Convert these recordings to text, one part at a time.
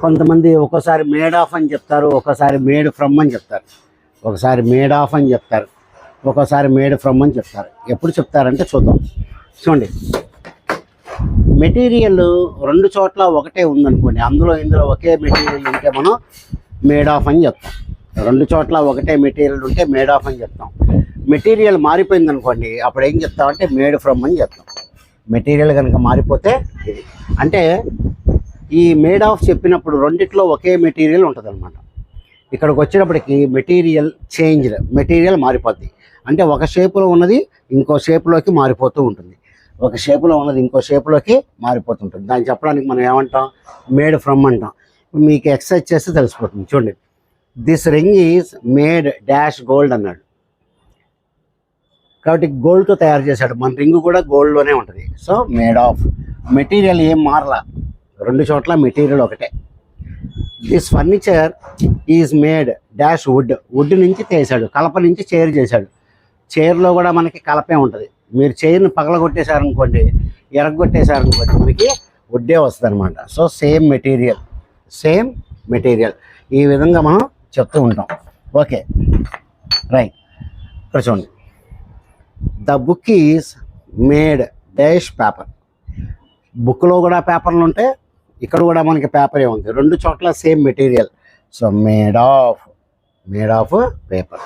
కొంతమంది ఒక్కోసారి made of అని చెప్తారు ఒక్కోసారి మేడ్ ఫ్రమ్ అని చెప్తారు. ఒకసారి మేడ్ ఆఫ్ అని చెప్తారు ఒక్కోసారి మేడ్ ఫ్రమ్ అని చెప్తారు. ఎప్పుడు చెప్తారంటే చూద్దాం. చూడండి. మెటీరియల్ రెండు చోట్ల ఒకటే ఉందనుకోండి అందులో ఇందులో ఒకే మెటీరియల్ ఉంటే మనం మేడ్ ఆఫ్ అని చెప్తాం. రెండు చోట్ల ఒకటే మెటీరియల్ ఉంటే మేడ్ ఆఫ్ అని చెప్తాం. మెటీరియల్ మారిపోయింది అనుకోండి అప్పుడు ఏం చెప్తామంటే మేడ్ ఫ్రమ్ అని చెప్తాం. మెటీరియల్ కనుక మారిపోతే ఇది. అంటే ఈ మేడ్ ఆఫ్ చెప్పినప్పుడు రెండిట్లో ఒకే మెటీరియల్ ఉంటుంది అనమాట ఇక్కడికి వచ్చినప్పటికీ మెటీరియల్ చేంజ్ మెటీరియల్ మారిపోద్ది. అంటే ఒక షేపులో ఉన్నది ఇంకో షేపులోకి మారిపోతూ ఉంటుంది. ఒక షేపులో ఉన్నది ఇంకో షేపులోకి మారిపోతుంటుంది దాన్ని చెప్పడానికి మనం ఏమంటాం? మేడ్ ఫ్రమ్ అంటాం. మీకు ఎక్సర్సైజ్ చేస్తే తెలిసిపోతుంది. చూడండి. This ring is made dash gold అన్నాడు. కాబట్టి గోల్డ్తో తయారు చేశాడు. మన రింగ్ కూడా గోల్డ్లోనే ఉంటుంది. So made of. మెటీరియల్ ఏం మారలా? రెండు చోట్ల మెటీరియల్ ఒకటే. This furniture is made dash wood wood నుంచి చేశాడు కలప నుంచి చైర్ చేశాడు. చైర్లో కూడా మనకి కలపే ఉంటుంది. మీరు చైర్ని పగలగొట్టేశారనుకోండి ఎరగొట్టేశారనుకోండి మనకి వుడ్డే వస్తుంది అనమాట so same material same material ఈ విధంగా మనం చెప్తూ ఉంటాం. ఓకే రైట్ ఇక్కడ చూడండి. The book is made dash paper బుక్లో కూడా పేపర్లు ఉంటాయి. ఇక్కడ కూడా మనకి పేపరే ఉంది. రెండు చోట్ల same material so made of made of paper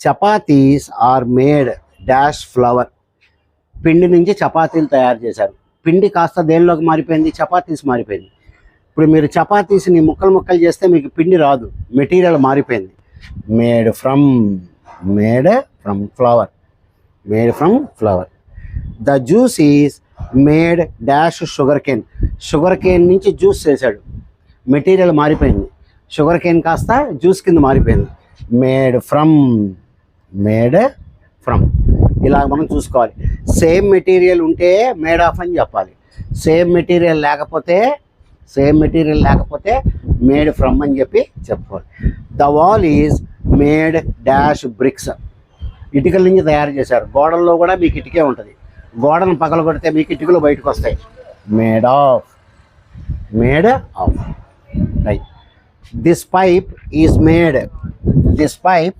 chapatis are made dash flour పిండి నుంచి చపాతీలు తయారు చేశారు. పిండి కాస్త దేనిలోకి మారిపోయింది? చపాతీస్ మారిపోయింది. ఇప్పుడు మీరు చపాతీస్ని ముక్కలు ముక్కలు చేస్తే మీకు పిండి రాదు. మెటీరియల్ మారిపోయింది. Made from made from flour made from flour the juice is made dash sugar cane sugar cane నుంచి జ్యూస్ చేశాడు. మెటీరియల్ మారిపోయింది. షుగర్ కేన్ కాస్త జ్యూస్ కింద మారిపోయింది. Made from made from. ఇలా మనం చూసుకోవాలి. సేమ్ మెటీరియల్ ఉంటే మేడ్ ఆఫ్ అని చెప్పాలి. సేమ్ మెటీరియల్ లేకపోతే సేమ్ మెటీరియల్ లేకపోతే మేడ్ ఫ్రమ్ అని చెప్పి చెప్పుకోవాలి. The wall is made dash bricks. ఇటుకల నుంచి తయారు చేశారు. గోడల్లో కూడా మీకు ఇటుకే ఉంటుంది. గోడను పగల కొడితే మీ ఇటుకలు బయటకు వస్తాయి made of. Made of. Right this pipe is made this pipe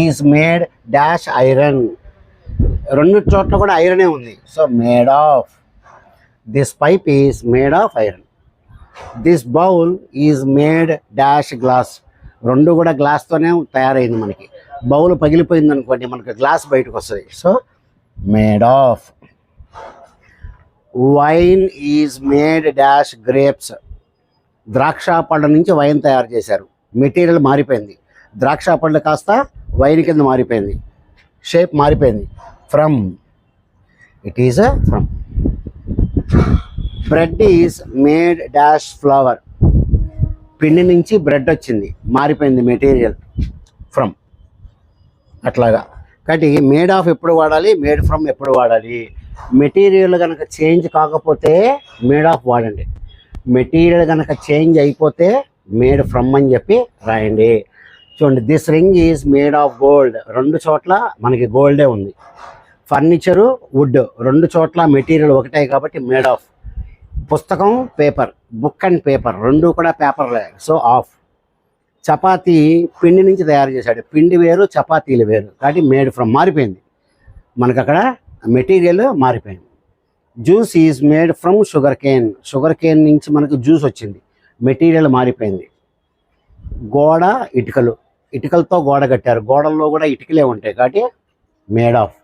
is made dash iron రెండు చోట్ల కూడా ఐరనే ఉంది. So made of this pipe is made of iron this bowl is made dash glass రెండు కూడా గ్లాస్తోనే తయారైంది మనకి. బౌల్ పగిలిపోయింది అనుకోండి మనకి గ్లాస్ బయటకు వస్తుంది so made of wine is made dash grapes ద్రాక్ష పళ్ళ నుంచి వైన్ తయారు చేశారు. మెటీరియల్ మారిపోయింది. ద్రాక్ష పళ్ళు కాస్త వైన్ కింద మారిపోయింది. షేప్ మారిపోయింది. From it is from bread is made dash flour పిండి నుంచి బ్రెడ్ వచ్చింది. మారిపోయింది మెటీరియల్ ఫ్రమ్ అట్లాగా. కాబట్టి మేడ్ ఆఫ్ ఎప్పుడు వాడాలి? మేడ్ ఫ్రమ్ ఎప్పుడు వాడాలి? మెటీరియల్ కనుక చేంజ్ కాకపోతే మేడ్ ఆఫ్ వాడండి. మెటీరియల్ కనుక చేంజ్ అయిపోతే మేడ్ ఫ్రమ్ అని చెప్పి రాయండి. చూడండి this ring is made of gold. రెండు చోట్ల మనకి గోల్డే ఉంది. ఫర్నిచరు వుడ్ రెండు చోట్ల మెటీరియల్ ఒకటే కాబట్టి మేడ్ ఆఫ్. పుస్తకం పేపర్ బుక్ అండ్ పేపర్ రెండు కూడా పేపర్లే. So of. చపాతీ పిండి నుంచి తయారు చేశాడు. పిండి వేరు చపాతీలు వేరు. కాబట్టి మేడ్ ఫ్రమ్ మారిపోయింది. మనకు అక్కడ మెటీరియల్ మారిపోయింది. Juice is made from sugar cane sugar cane నుంచి మనకు జ్యూస్ వచ్చింది. మెటీరియల్ మారిపోయింది. గోడ ఇటుకలు. ఇటుకలతో గోడ కట్టారు. గోడల్లో కూడా ఇటుకలే ఉంటాయి కాబట్టి made of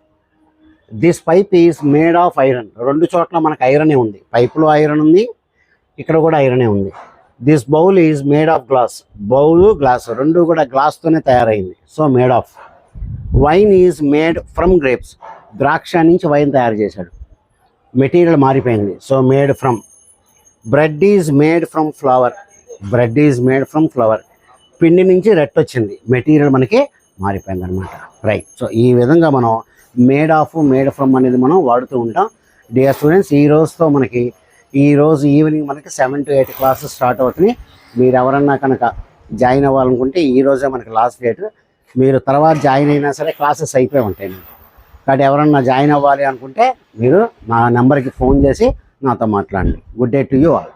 this pipe is made of iron రెండు చోట్ల మనకు ఐరనే ఉంది. పైపులో ఐరన్ ఉంది. ఇక్కడ కూడా ఐరనే ఉంది. This bowl is made of glass bowl glass రెండు కూడా గ్లాస్తోనే తయారైంది. So made of wine is made from grapes ద్రాక్ష నుంచి వైన్ తయారు చేశాడు. మెటీరియల్ మారిపోయింది. So made from bread is made from flour bread is made from flour పిండి నుంచి రెట్ వచ్చింది. మెటీరియల్ మనకి మారిపోయింది అనమాట రైట్ సో ఈ విధంగా మనం మేడ్ ఆఫ్ మేడ్ ఫ్రమ్ అనేది మనం వాడుతూ ఉంటాం. డియర్ స్టూడెంట్స్ ఈ రోజుతో మనకి ఈరోజు ఈవినింగ్ మనకి seven to eight classes start అవుతున్నాయి. మీరు ఎవరన్నా కనుక జాయిన్ అవ్వాలనుకుంటే ఈ రోజే మనకి లాస్ట్ డేట్. మీరు తర్వాత జాయిన్ అయినా సరే క్లాసెస్ అయిపోయి ఉంటాయి. మీకు కాబట్టి ఎవరన్నా జాయిన్ అవ్వాలి అనుకుంటే మీరు నా నెంబర్కి ఫోన్ చేసి నాతో మాట్లాడండి. Good day to you all.